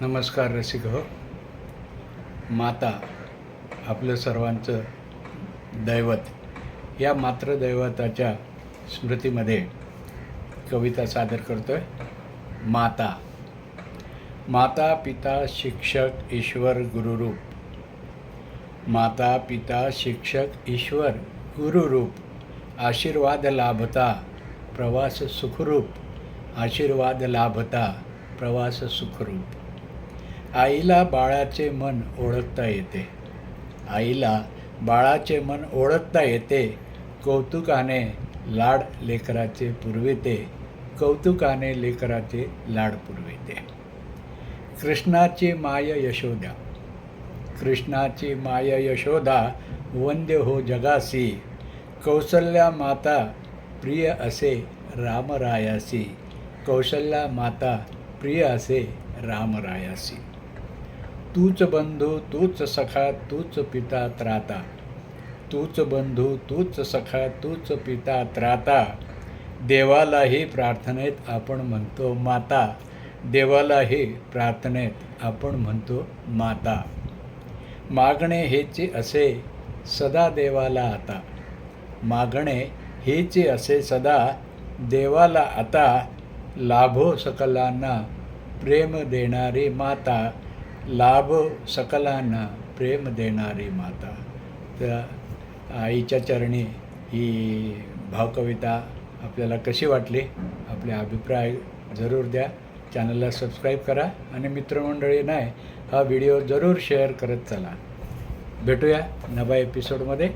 नमस्कार रसिक हो माता आपलं सर्वांचं दैवत. या मातृदैवताच्या स्मृतीमध्ये कविता सादर करतो आहे माता. माता पिता शिक्षक ईश्वर गुरुरूप. माता पिता शिक्षक ईश्वर गुरुरूप. आशीर्वाद लाभता प्रवास सुखरूप. आशीर्वाद लाभता प्रवास सुखरूप. आईला बाळाचे मन ओळखता येते. आईला बाळाचे मन ओळखता येते. कौतुकाने लाड लेकराचे पुरविते. कौतुकाने लेकराचे लाड पुरविते. कृष्णाची माय यशोदा. कृष्णाची माय यशोदा वंद्य हो जगासी. कौसल्या माता प्रिय असे रामरायासी. कौशल्या माता प्रिय असे रामरायासी. तूच बंधू तूच सखा तूच पिता त्राता. तूच बंधू तूच सखा तूच पिता त्राता. देवालाही प्रार्थनेत आपण म्हणतो माता. देवालाही प्रार्थनेत आपण म्हणतो माता. मागणे हेचे असे सदा देवाला आता. मागणे हेचे असे सदा देवाला आता. लाभो सकलांना प्रेम देणारी माता. लाभ सकलांना प्रेम देणारी माता. तर आईच्या चरणी ही भावकविता आपल्याला कशी वाटली आपले अभिप्राय जरूर द्या. चॅनलला सबस्क्राईब करा आणि मित्रमंडळी नाही हा व्हिडिओ जरूर शेअर करत चला. भेटूया नवा एपिसोडमध्ये